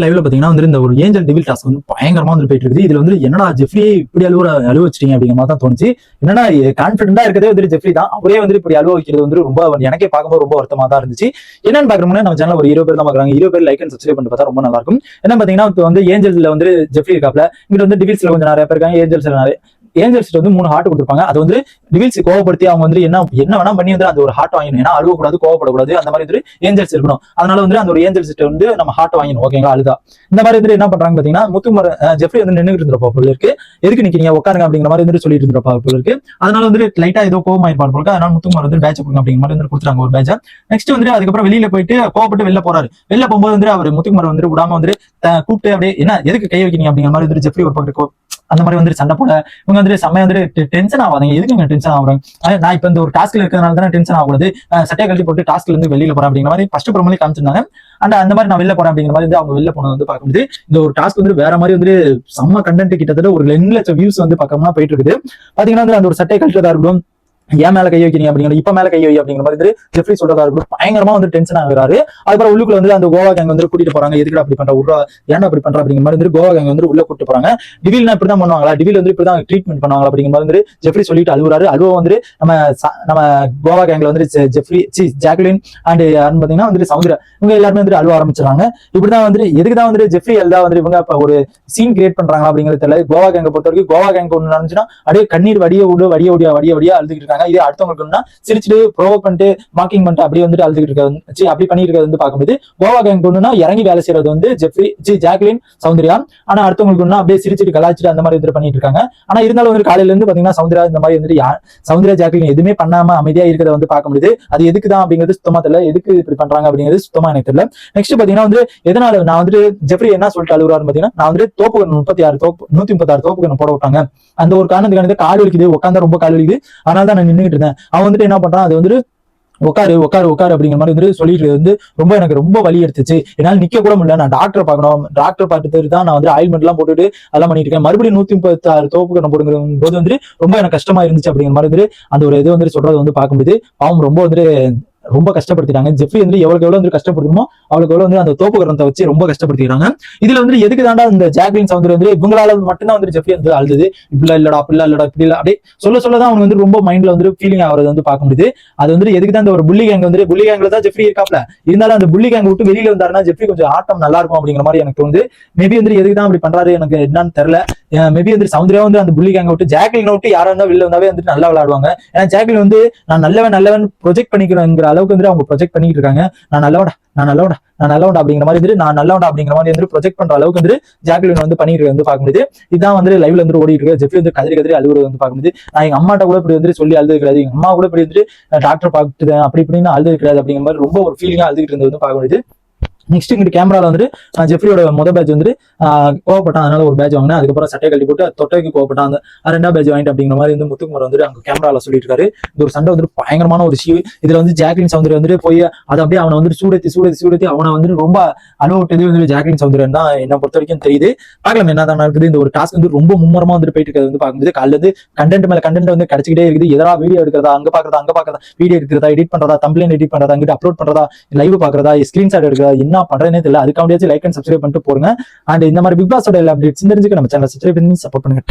லைவ்ல பாத்தீங்கன்னா வந்து இந்த ஒரு ஏஞ்சல் டிவில் டாஸ்க் வந்து பயங்கரமா வந்து போயிட்டு இருக்குது. இதுல வந்து என்னடா ஜெஃப்ரி இப்படி அழுவ அழுவ வச்சிட்டீங்க அப்படிங்கிற மாதிரி தான் தோணுச்சு. என்னன்னா கான்பிடண்டா இருக்கதே வந்து ஜெஃப்ரி தான். அவரே வந்து இப்படி அழுவ வைக்கிறது வந்து ரொம்ப எனக்கே பார்க்கும்போது ரொம்ப வருத்தமா தான் இருந்துச்சு. என்னன்னு பாக்குறோம்னா நம்ம சேனல் ஒரு இருபது பேர் தான் பாக்குறாங்க. இருபது பேர் லைக் அண்ட் சப்ஸ்கிரைப் பண்ணி பார்த்தா ரொம்ப நல்லா இருக்கும். என்ன பாத்தீங்கன்னா இப்போ வந்து ஏஞ்சல்ஸ்ல வந்து ஜெஃப்ரி இருக்காப்ல. இங்க வந்து டிவில்ஸ்ல கொஞ்சம் நிறைய பேர் இருக்காங்க. ஏஞ்சல்ஸ்ல நிறைய ஏஞ்சல்ஸ் வந்து மூணு ஹார்ட் கொடுத்துருப்பாங்க. அது வந்து டிவில்ஸ் கோவப்படுத்தி அவங்க வந்து என்ன என்ன வேணா பண்ணி வந்து அந்த ஒரு ஹார்ட் வாங்கணும். ஏன்னா அழுவக்கூடாது கோவப்படக்கூடாது அந்த மாதிரி வந்து ஏஞ்சல்ஸ் இருக்கணும். அதனால வந்து அந்த ஒரு ஏஞ்சல்ஸ் வந்து நம்ம ஹார்ட் வாங்கணும் ஓகேங்களா அழுதா. இந்த மாதிரி வந்து என்ன பண்றாங்க பாத்தீங்கன்னா முத்துமர ஜெஃப்ரி வந்து நின்றுட்டு இருந்திருப்பா போல இருக்கு. எதுக்கு நிக்கிறீங்க உட்காருங்க அப்படிங்கிற மாதிரி வந்து சொல்லிட்டு இருந்திருப்பா போல இருக்கு. அதனால வந்து லைட்டா ஏதோ கோவம் ஆயிருப்பாரு போல அதனால முத்துமார் வந்து பேட்ச் கொடுங்க அப்படிங்கிற மாதிரி வந்து கொடுத்துறாங்க ஒரு பேட்ச நெக்ஸ்ட் வந்து அதுக்கப்புறம் வெளியில போயிட்டு கோவப்பட்டு வெளில போறாரு. வெளில போகும்போது வந்து அவர் முத்துக்குமார் வந்து விடாம வந்து கூப்பிட்டு அப்படியே என்ன எதுக்கு கை வைக்கிறீங்க? அப்படிங்கிற மாதிரி வந்து ஜெஃப்ரி ஒரு பக்கம் அந்த மாதிரி வந்துட்டு சண்டை போட இவங்க வந்து செம்மையா வந்துட்டு டென்ஷன் ஆகாதீங்க எதுக்கு டென்ஷன் ஆகுறாங்க நான் இப்போ இந்த ஒரு டாஸ்க்ல இருக்கிறதுனால தானே டென்ஷன் ஆகக்கூடாது. அஹ் சட்டையை கழட்டி போட்டு டாஸ்க்ல இருந்து வெளியில போறேன் அப்படிங்கிற மாதிரி ஃபர்ஸ்ட் ப்ரோமோலே காமிச்சிருந்தாங்க. அண்ட் அந்த மாதிரி நான் வெளில போறேன் அப்படிங்கிற மாதிரி வந்து அவங்க வெளில போனது வந்து பார்க்க முடியுது. இந்த ஒரு டாஸ்க் வந்து வேற மாதிரி வந்து செம்ம கண்டென்ட் கிட்டத்தட்ட ஒரு ரெண்டு லட்சம் வியூஸ் வந்து பக்கமா போயிட்டு இருக்குது. பாத்தீங்கன்னா வந்து அந்த ஒரு சட்டை கழட்டதா இருக்கட்டும் ஏன் மேல கை வைக்கிறீங்க அப்படிங்கிற இப்ப மேல கை வை அப்படிங்கிற மாதிரி வந்து ஜெஃப்ரி சொல்றதா இருக்கட்டும் பயங்கரமா வந்து டென்ஷன் ஆகுறாரு. அதுக்கப்புறம் உள்ளுக்குள்ள வந்து அந்த கோவா கேங் வந்து கூட்டிட்டு போறாங்க. எதுக்கு அப்படி பண்ற? உள்ள ஏன்டா அப்படி பண்ற? அப்படிங்கிற மாதிரி வந்து கோவா கேங் வந்து உள்ள கூட்டிட்டு போறாங்க. டிவில்னா இப்படிதான் பண்ணுவாங்களா? டிவில் வந்து இப்படிதான் ட்ரீட்மெண்ட் பண்ணுவாங்க அப்படிங்கிற மாதிரி வந்து ஜெஃப்ரி சொல்லிட்டு அழுகுறாரு அழுவ வந்து நம்ம நம்ம கோவா கேங்ல வந்து ஜெஃப்ரி சி ஜாக்லின் அண்ட் பாத்தீங்கன்னா வந்து சவுந்தர இவங்க எல்லாருமே வந்து அழுவ ஆரம்பிச்சிடறாங்க. இப்படிதான் வந்து எதுக்கு தான் வந்து ஜெஃப்ரி எல்லா வந்து இவங்க ஒரு சீன் கிரியேட் பண்றாங்க அப்படிங்கிறது தெரியல. கோவா கேங்க பொறுத்த வரைக்கும் கோவா கேங்க ஒண்ணு நடந்துச்சுன்னா அப்படியே கண்ணீர் வடிய விடு வடிய வடிய வடிய வடிய அழுதுகிட்டு இருக்காங்க. இதே அடுத்தவங்களுக்கு சிரிச்சுட்டு ப்ரோவோக் பண்ணிட்டு மார்க்கிங் பண்ணிட்டு அப்படியே வந்துட்டு அழுதுகிட்டு இருக்க அப்படி பண்ணிட்டு இருக்கிறது வந்து பார்க்கும்போது கோவா கேங் ஒண்ணுன்னா இறங்கி வேலை செய்யறது வந்து ஜெஃப்ரி ஜி ஜாக்லின் சௌந்தர்யா. ஆனா அடுத்தவங்களுக்கு ஒண்ணு அப்படியே சிரிச்சுட்டு கலாச்சிட்டு அந்த மாதிரி வந்து பண்ணிட்டு இருக்காங்க. ஆனா இருந்தாலும் வந்து காலையில இருந்து பாத்தீங்கன்னா சௌந்தர்யா இந்த மாதிரி வந்துட்டு யா- சௌந்தர்யா ஜாக்லின் எதுவுமே பண்ணாம அமைதியா இருக்கிறத வந்து பார்க்க முடியுது. அது எதுக்கு தான் அப்படிங்கிறது சுத்தமா தெரியல. எதுக்கு இப்படி பண்றாங்க அப்படிங்கிறது சுத்தமா எனக்கு தெரியல. நெக்ஸ்ட் பாத்தீங்கன்னா வந்து எதனால நான் வந்துட்டு ஜெஃப்ரி என்ன சொல்லிட்டு அழுகுறாருன்னு பாத்தீங்கன்னா நான் வந்து தோப்புகள் முப்பத்தி ஆறு தோப்பு நூத்தி முப்பத்தி ஆறு தோப்புகள் போட விட்டாங்க. அந்த ஒரு காரணத்துக்கான கால் வலிக்குது உட்காந்தா ரொம்ப கால் வலிக்குது. அதனால தான் நான் இருந்தேன். அவன் வந்துட்டு என்ன பண்றான்? அது வந்துட்டு உட்காரு உட்காரு உட்காரு அப்படிங்கிற மாதிரி வந்து சொல்லிட்டு வந்து ரொம்ப எனக்கு ரொம்ப வலி எடுத்துச்சு. என்னால் நிக்க கூட முடியல. நான் டாக்டர் பார்க்கணும். டாக்டர் பார்த்துட்டு தான் நான் வந்து ஆயில்மெண்ட் எல்லாம் போட்டுட்டு அதெல்லாம் பண்ணிட்டு இருக்கேன். மறுபடியும் நூத்தி முப்பத்தி ஆறு தோப்புக்கு நான் போடுங்கிற போது வந்து ரொம்ப எனக்கு கஷ்டமா இருந்துச்சு அப்படிங்கிற மாதிரி வந்து அந்த ஒரு இது வந்து சொல்றது வந்து பார்க்க முடியுது பாவம் ரொம்ப வந்து ரொம்ப கஷ்டப்படுத்திட்டாங்க. ஜெஃப்ரி வந்து எவ்வளவு எவ்வளவு வந்து கஷ்டப்படுத்தணுமோ அவளுக்கு எவ்வளவு வந்து அந்த தோப்பு கரணத்தை வச்சு ரொம்ப கஷ்டப்படுத்திக்கிறாங்க. இதுல வந்து எதுக்கு தாண்டா இந்த ஜாக்லின் சவுந்தர் வந்து இவங்களால மட்டும்தான் வந்து ஜெஃப்ரி வந்து அழுது இப்படி இல்லடா அப்படி இல்லடா இப்படி இல்ல அப்படியே சொல்ல சொல்ல தான் அவனுக்கு வந்து ரொம்ப மைண்ட்ல வந்து ஃபீலிங் ஆகுறது வந்து பார்க்க முடியுது. அது வந்து எதுக்கு தான் இந்த ஒரு புள்ளி கேங் வந்து புள்ளி கேங்ல தான் ஜெஃப்ரி இருக்காப்ல? இருந்தாலும் அந்த புள்ளி கேங் விட்டு வெளியில வந்தாருன்னா ஜெஃப்ரி கொஞ்சம் ஆட்டம் நல்லா இருக்கும் அப்படிங்கிற மாதிரி எனக்கு தோணுது. மேபி வந்து எதுக்கு தான் அப்படி பண்றாரு? எனக்கு என்னன்னு தெரியல. மேபி வந்து சவுந்தரியா வந்து அந்த புள்ளி கேங்க விட்டு ஜாக்லின் விட்டு யாரா இருந்தா வெளில வந்தாவே வந்துட்டு நல்லா விளையாடுவாங்க. ஏன்னா ஜாக்லின் வந்து நான் நல்லவன் நல்லவன் ப்ரொஜெக்ட் பண்ணிக்கிறேங்கிற அளவுக்கு வந்து அவங்க ப்ரொஜெக்ட் பண்ணிட்டு இருக்காங்க. நான் நல்லவடா நான் நல்லவடா நான் நல்லவன்டா அப்படிங்கிற மாதிரி வந்து நான் நல்லவன்டா அப்படிங்கிற மாதிரி வந்து ப்ரொஜெக்ட் பண்ற அளவுக்கு வந்து ஜாக்லின் வந்து பண்ணிட்டு வந்து பார்க்க முடியுது. இதான் வந்து லைவ்ல வந்து ஓடிட்டு இருக்கு. ஜெஃப்ரி வந்து கதிரி கதிரி அழுகுறது வந்து பார்க்க முடியுது. நான் எங்க அம்மாட்ட கூட இப்படி வந்து சொல்லி அழுது கிடையாது எங்க அம்மா கூட இப்படி வந்து டாக்டர் பார்த்துட்டேன். அப்படி இப்படின்னு அழுது கிடையாது அப்படிங்கிற மாதிரி ரொம்ப ஒரு ஃபீலிங்கா அழுதுகிட்டு இருந்தது வந்து பார்க்க முடியுது. நெக்ஸ்ட் இங்கிட்டு கேமரால வந்துட்டு ஜெஃப்ரியோட முத பேட்ச் வந்துட்டு கோவப்பட்டான். அதனால ஒரு பேட்ச் வாங்கினேன். அதுக்கப்புறம் சட்டை கட்டி போட்டு தொட்டைக்கு கோவப்பட்டான். அந்த அது பேட்ச் வாங்கிட்டு அப்படிங்கிற மாதிரி வந்து முத்துக்குமார் வந்துட்டு அங்க கேமரால சொல்லிட்டு இருக்காரு. இந்த ஒரு சண்டை வந்துட்டு பயங்கரமான ஒரு ஷீ இதுல வந்து ஜாக்லின் சௌந்தர் வந்துட்டு போய் அதை அப்படியே அவனை வந்துட்டு சூடத்தி சூடத்தி சூடத்தி அவனை வந்துட்டு ரொம்ப அனுபவட்டது வந்து ஜாக்லின் சவுந்தரன் தான் என்ன பொறுத்த வரைக்கும் தெரியுது. பார்க்கலாம் என்ன தான் இருக்குது. இந்த ஒரு டாஸ்க் வந்து ரொம்ப மும்மரமா வந்துட்டு போயிட்டு இருக்கிறது வந்து பார்க்கும்போது காலையில இருந்து கண்டென்ட் மேல கண்டென்ட் வந்து கிடைச்சிக்கிட்டே இருக்குது. எதா வீடியோ எடுக்கிறதா அங்க பாக்குறதா அங்க பாக்குறதா வீடியோ எடுக்கிறதா எடிட் பண்றதா தம்ப்ளைன் எடிட் பண்றதா அங்கிட்டு அப்லோட் பண்றதா லைவ் பாக்குறதா ஸ்கிரீன்ஷாட் எடுக்கிறதா என்ன என்ன பண்றதுனே தெரியல அதுக்காண்டியாச்சும் லைக் அண்ட் சப்ஸ்கிரைப் பண்ணிட்டு போருங்க. அண்ட் இந்த மாதிரி பிக் பாஸோட எல்லா அப்டேட்ஸ் தெரிஞ்சுக்க நம்ம சேனல் சப்ஸ்கிரைப் பண்ணி சப்போர்ட் பண்ணுங்க.